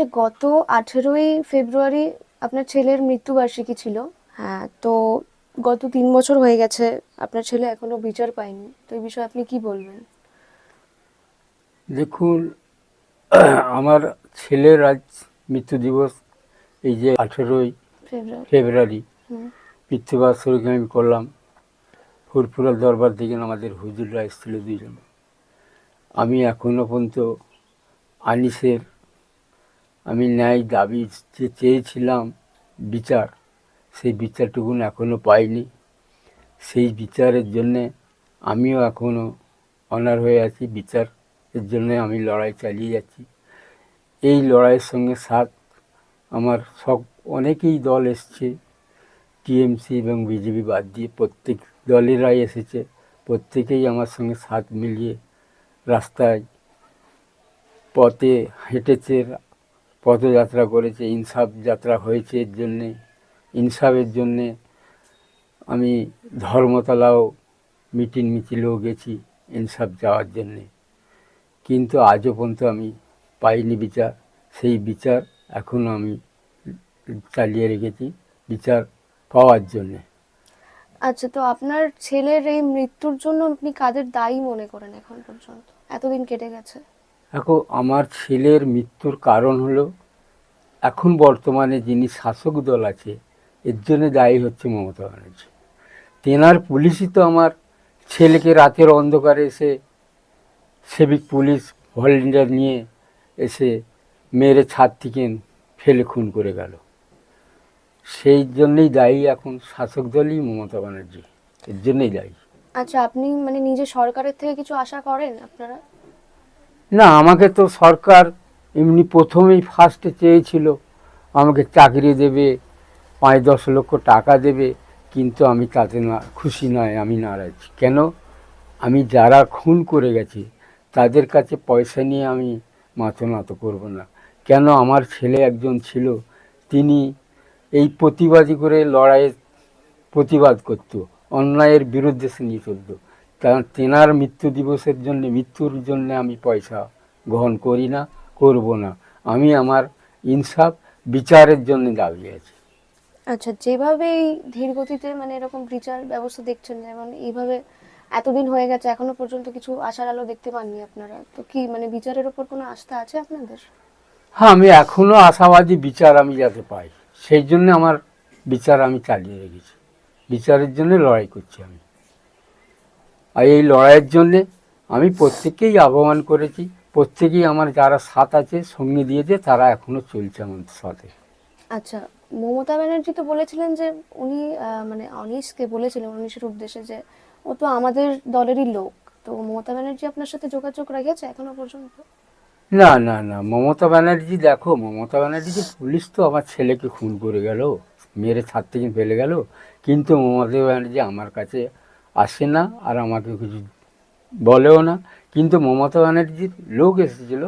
আচ্ছা গত আঠেরোই ফেব্রুয়ারি আপনার ছেলের মৃত্যুবার্ষিকী ছিল। হ্যাঁ তো গত তিন বছর হয়ে গেছে আপনার ছেলে এখনও বিচার পায়নি। তো এই বিষয়ে আপনি কি বলবেন? দেখুন আমার ছেলের আজ মৃত্যু দিবস এই যে আঠেরোই ফেব্রুয়ারি। মৃত্যুবার্ষিকী আমি করলাম। ফুরফুরার দরবার থেকে আমাদের হুজুররা এসেছিল দুজন আমি এখনও পর্যন্ত আনিসের আমি ন্যায় দাবি যে চেয়েছিলাম বিচার। সেই বিচারটুকুন এখনও পাইনি। সেই বিচারের জন্যে আমিও এখনও অনার হয়ে আছি। বিচারের জন্য আমি লড়াই চালিয়ে যাচ্ছি। এই লড়াইয়ের সঙ্গে সাথ আমার সব, অনেকেই দল এসছে। টিএমসি এবং বিজেপি বাদ দিয়ে প্রত্যেক দলেরাই এসেছে। প্রত্যেকেই আমার সঙ্গে সাথ মিলিয়ে রাস্তায় পথে হেঁটেছে। পদযাত্রা করেছে, ইনসাফ যাত্রা হয়েছে এর জন্যে। ইনসাফের জন্যে আমি ধর্মতলাও মিটিং মিছিলেও গেছি ইনসাফ যাওয়ার জন্যে। কিন্তু আজও পর্যন্ত আমি পাইনি বিচার। সেই বিচার এখনও আমি চালিয়ে রেখেছি বিচার পাওয়ার জন্যে। আচ্ছা তো আপনার ছেলের এই মৃত্যুর জন্য আপনি কাদের দায়ী মনে করেন এখন পর্যন্ত? এতদিন কেটে গেছে। এখন আমার ছেলের মৃত্যুর কারণ হলো, এখন বর্তমানে যিনি শাসক দল আছে, এর জন্য দায়ী হচ্ছে মমতা ব্যানার্জি। তেনার পুলিশই তো আমার ছেলেকে রাতের অন্ধকারে এসে সিভিক পুলিশ ভলেন্টিয়ার নিয়ে এসে মেরে ছাদ থেকে ফেলে খুন করে গেল। সেই জন্যই দায়ী এখন শাসক দলই মমতা ব্যানার্জি, এর জন্যই দায়ী। আচ্ছা আপনি মানে নিজে সরকারের থেকে কিছু আশা করেন আপনারা? না, আমাকে তো সরকার এমনি প্রথমেই ফার্স্টে চেয়েছিল, আমাকে চাকরি দেবে, পাঁচ দশ লক্ষ টাকা দেবে, কিন্তু আমি তাতে না, খুশি নয়, আমি নারাজ। কেন? আমি যারা খুন করে গেছি, তাদের কাছে পয়সা নিয়ে আমি মাথা নত করব না। কেন? আমার ছেলে একজন ছিল, তিনি এই প্রতিবাদী করে লড়াইয়ের প্রতিবাদ করত, অন্যায়ের বিরুদ্ধে সে নিয়ে চলতো। কারণ তেনার মৃত্যু দিবসের জন্য মৃত্যুর জন্য আমি পয়সা গ্রহণ করি না করব না। আমি আমার ইনসাফ বিচারের জন্য দাবি আছি। আচ্ছা যেভাবে এই ধীর গতিতে মানে এরকম বিচার ব্যবস্থা দেখছেন যেমন এইভাবে এতদিন হয়ে গেছে এখনও পর্যন্ত কিছু আশার আলো দেখতে পাননি আপনারা তো কি মানে বিচারের ওপর কোনো আস্থা আছে আপনাদের? হ্যাঁ আমি এখনও আশাবাদী বিচার আমি যাতে পাই সেই জন্য আমার বিচার আমি চালিয়ে রেখেছি। বিচারের জন্য লড়াই করছি আমি। আর এই লড়াইয়ের জন্যে আমি প্রত্যেককেই আহ্বান করেছি প্রত্যেকেই আমার যারা সাথ আছে সঙ্গে দিয়েছে তারা এখনও চলছে আমাদের সাথে। আচ্ছা মমতা ব্যানার্জি তো বলেছিলেন যে উনি মানে অনিশকে বলেছিলেন অনিশের উদ্দেশ্যে যে ও তো আমাদের দলেরই লোক। তো মমতা ব্যানার্জি আপনার সাথে যোগাযোগ রেখেছে এখনও পর্যন্ত? না না না মমতা ব্যানার্জি দেখো মমতা ব্যানার্জি যে পুলিশ তো আমার ছেলেকে খুন করে গেল মেরে ছাদ থেকে ফেলে গেল কিন্তু মমতা ব্যানার্জি আমার কাছে আসে না আর আমাকে কিছু বলেও না। কিন্তু মমতা ব্যানার্জির লোক এসেছিল,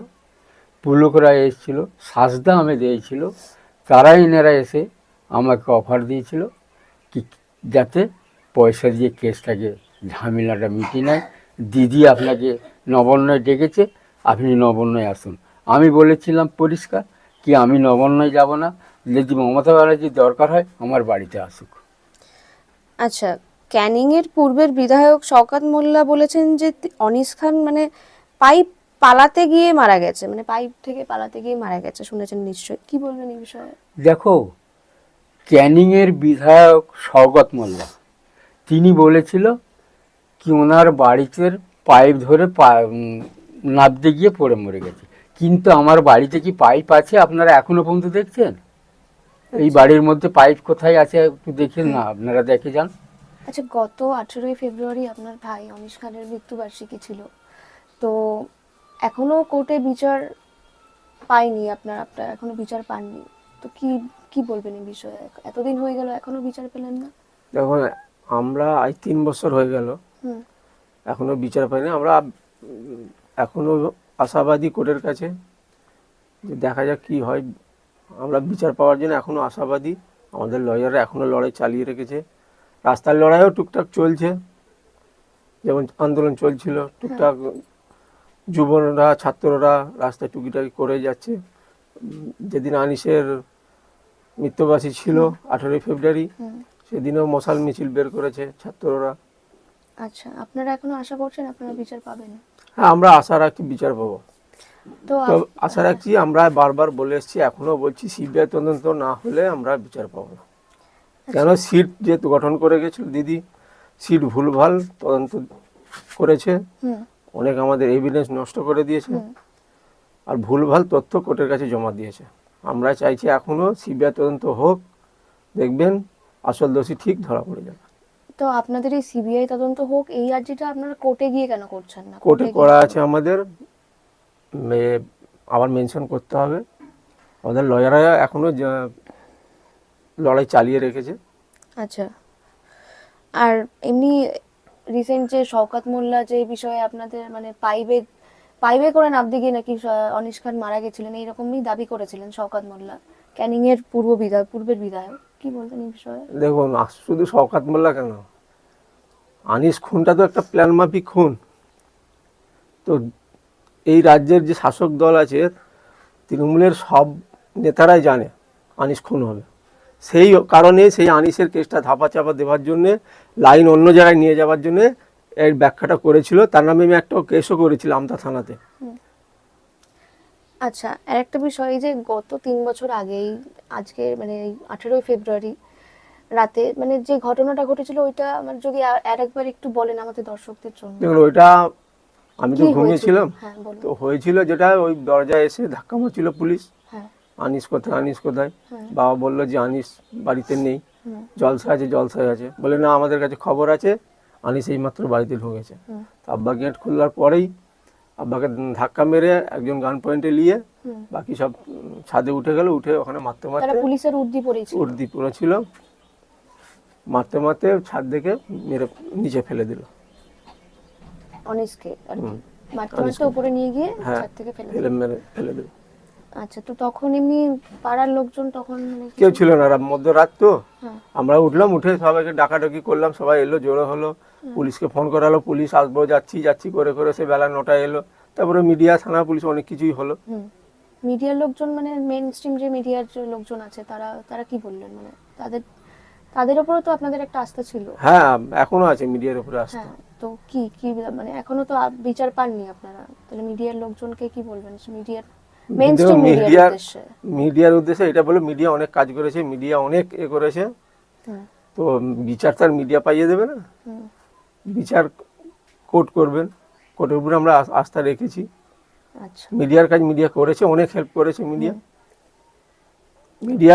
পুলকরা এসেছিল, সাজদা আমি দিয়েছিল তারা এনারা এসে আমাকে অফার দিয়েছিল কি যাতে পয়সা দিয়ে কেসটাকে ঝামেলাটা মিটি নেয়। দিদি আপনাকে নবান্নয় ডেকেছে, আপনি নবান্নয় আসুন। আমি বলেছিলাম পরিষ্কার কি আমি নবান্নয় যাব না, যদি মমতা ব্যানার্জির দরকার হয় আমার বাড়িতে আসুক। আচ্ছা ক্যানিং এর পূর্বের বিধায়ক শওকাত মোল্লা বলেছেন যে অনিস খান মানে পাইপ পালাতে গিয়ে মারা গেছে মানে পাইপ থেকে পালাতে গিয়ে মারা গেছে শুনেছেন নিশ্চয়ই? কি বলবেন এই বিষয়ে? দেখো ক্যানিংয়ের বিধায়ক স্বগত মোল্লা তিনি বলেছিল কি ওনার বাড়িতে পাইপ ধরে নাবতে গিয়ে পড়ে মরে গেছে। কিন্তু আমার বাড়িতে কি পাইপ আছে আপনারা এখনও পর্যন্ত দেখছেন? এই বাড়ির মধ্যে পাইপ কোথায় আছে একটু দেখেন না আপনারা দেখে যান। আচ্ছা গত আঠেরোই ফেব্রুয়ারি আপনার ভাই অনিশ খানের মৃত্যুবার্ষিকী ছিল। তো এখনও কোর্টে বিচার পাইনি আপনার আপনার এখনও বিচার পাননি। তো কি কি বলবেন এই বিষয়ে? এতদিন হয়ে গেল এখনও বিচার পেলেন না? দেখুন আমরা আজ তিন বছর হয়ে গেল। এখনও বিচার পাইনি। আমরা এখনও আশাবাদী কোর্টের কাছে যে দেখা যাক কি হয়। আমরা বিচার পাওয়ার জন্য এখনও আশাবাদী। আমাদের লয়াররা এখনও লড়াই চালিয়ে রেখেছে। রাস্তার লড়াইও টুকটাক চলছে। যেমন আন্দোলন চলছিল টুকটাক যুবরা ছাত্ররা রাস্তায় টুকিটাকি করে যাচ্ছে। যেদিন আনিসের মৃত্যুবাসী ছিল আঠেরোই ফেব্রুয়ারি সেদিনও মশাল মিছিল বের করেছে ছাত্ররা। আচ্ছা আপনারা এখনও আশা করছেন আপনারা বিচার পাবেন? হ্যাঁ আমরা আশা রাখি বিচার পাবো। তো আশা রাখছি আমরা বারবার বলে এসেছি এখনও বলছি সিবিআই তদন্ত না হলে আমরা বিচার পাবো না। কেন সিট যেহেতু গঠন করে গেছিল দিদি সিট ভুলভাল তদন্ত করেছে। অনেক আমাদের এভিডেন্স নষ্ট করে দিয়েছে। আর ভুলভাল তথ্য কোর্টের কাছে জমা দিয়েছে। আমরা চাইছি এখনও সিবিআই তদন্ত হোক দেখবেন আসল দোষী ঠিক ধরা পড়ে যাবে। তো আপনাদের এই সিবিআই তদন্ত হোক এই আর্জিটা আপনারা কোর্টে গিয়ে কেন করছেন না? কোর্টে করা আছে আমাদের আবার মেনশন করতে হবে। আমাদের লয়াররা এখনও যা- লড়াই চালিয়ে রেখেছে। আচ্ছা। আর এমনি রিসেন্ট যে শওকাত মোল্লা যে বিষয়ে আপনাদের মানে পাইবে পাইবে করে নাবদি গিয়ে নাকি অনিশ খান মারা গেছিলেন এইরকমই দাবি করেছিলেন শওকাত মোল্লা। ক্যানিং এর পূর্ব বিধায়ক পূর্বের বিধায়ক কি বলবেন এই বিষয়ে? দেখুন শুধু শওকাত মোল্লা কেন? আনিস খুনটা তো একটা প্ল্যান মাফিক খুন। তো এই রাজ্যের যে শাসক দল আছে তৃণমূলের সব নেতারাই জানে আনিস খুন হবে। সেই কারণে সেই আনিসের কেসটা ধাপা চাপা দেওয়ার জন্যে লাইন অন্য জায়গায় নিয়ে যাওয়ার জন্য এর ব্যাখ্যাটা করেছিল। তার নামে আমি একটা কেসও করেছিলাম আমতা থানাতে। আচ্ছা আর একটা বিষয় যে গত তিন বছর আগেই আজকে মানে আঠেরোই ফেব্রুয়ারি রাতে মানে যে ঘটনাটা ঘটেছিল ওইটা আমার যদি আর- একবার একটু বলেন আমাদের দর্শকদের জন্য। দেখুন ওইটা আমি তো ঘুমিয়েছিলাম। হ্যাঁ তো হয়েছিল যেটা ওই দরজায় এসে ধাক্কা মারছিল পুলিশ। আনিস কোথায় আনিস কোথায়? হ্যাঁ। বাবা বলল যে আনিস বাড়িতে নেই। জলসা আছে জলসায় আছে। বলে না আমাদের কাছে খবর আছে। আনিস এইমাত্র বাড়িতে ঢুকেছে। আব্বা গেট খোলার পরেই আব্বাকে ধাক্কা মেরে একজন গান পয়েন্টে নিয়ে বাকি সব ছাদে উঠে গেল। উঠে ওখানে মারতে মারতে পুলিশের উর্দি পড়েছিল। উর্দি পুরো ছিল মারতে মারতে ছাদ দেখে মেরে নিচে ফেলে দিল। অনিসকে আর কি। মারতে মারতে উপরে নিয়ে গিয়ে হ্যাঁ। ছাদ থেকে ফেলে ফেলে দিল। মেরে ফেলে দিল। আচ্ছা তো তখন এমনি পাড়ার লোকজন তখন মানে কেউ ছিল না মধ্যরাত তো। হ্যাঁ। আমরা উঠলাম উঠে সবাইকে ডাকাডাকি করলাম সবাই এলো জোড়ো হলো। পুলিশকে ফোন করালো পুলিশ আসব যাচ্ছি যাচ্ছি করে করে সে বেলা নটায় এলো। তারপরে মিডিয়া থানা পুলিশ অনেক কিছুই হলো। মিডিয়ার লোকজন মানে মেন স্ট্রিম যে মিডিয়ার লোকজন আছে তারা তারা কি বললেন? মানে তাদের তাদের উপরে তো আপনাদের একটা আস্থা ছিল? হ্যাঁ এখনও আছে মিডিয়ার উপরে আসতে হ্যাঁ তো কি কি মানে এখনও তো বিচার পাননি আপনারা? তাহলে মিডিয়ার লোকজনকে কি বলবেন? মিডিয়ার মিডিয়ার মিডিয়ার উদ্দেশ্যে। এটা বলে মিডিয়া অনেক কাজ করেছে মিডিয়া অনেক এ করেছে। তো বিচার তার মিডিয়া পাইয়ে দেবে না। বিচার কোর্ট করবেন। কোর্টের উপরে আমরা আস্থা রেখেছি। আচ্ছা। মিডিয়ার কাজ মিডিয়া করেছে অনেক হেল্প করেছে মিডিয়া মিডিয়া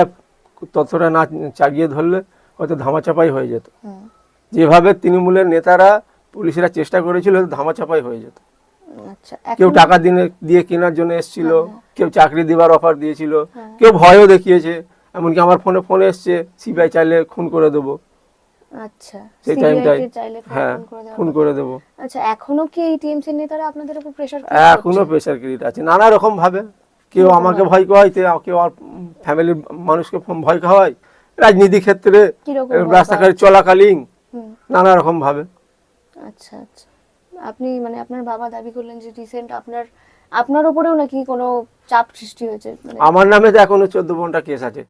ততটা না চাগিয়ে ধরলে হয়তো ধামাচাপাই হয়ে যেত। যেভাবে তৃণমূলের নেতারা পুলিশরা চেষ্টা করেছিল ধামাচাপাই হয়ে যেত। আচ্ছা কেউ টাকা দিনে দিয়ে কেনার জন্য এসেছিল হ্যাঁ, কেউ চাকরি দেবার অফার দিয়েছিল হ্যাঁ। কেউ ভয়ও দেখিয়েছে এমনকি আমার ফোনে ফোন এসছে সিবিআই চাইলে খুন করে দেবো। আচ্ছা সেই টাইমটাই চাইলে হ্যাঁ খুন করে দেবো। আচ্ছা এখনও কি এই টিএমসি নেতারা আপনাদের উপর প্রেসার এখনও প্রেশার ক্রিয়েট আছে নানা রকম ভাবে। কেউ আমাকে ভয় কেউ আমার ফ্যামিলির মানুষকে ভয় খাওয়ায়। রাজনীতি ক্ষেত্রে রাস্তাঘাটে চলাকালীন নানা রকম ভাবে। আচ্ছা আচ্ছা। আপনি মানে আপনার বাবা দাবি করলেন যে রিসেন্ট আপনার আপনার উপরেও নাকি কোনো চাপ সৃষ্টি হয়েছে? মানে আমার নামে তো এখনও চোদ্দ ঘণ্টা কেস আছে।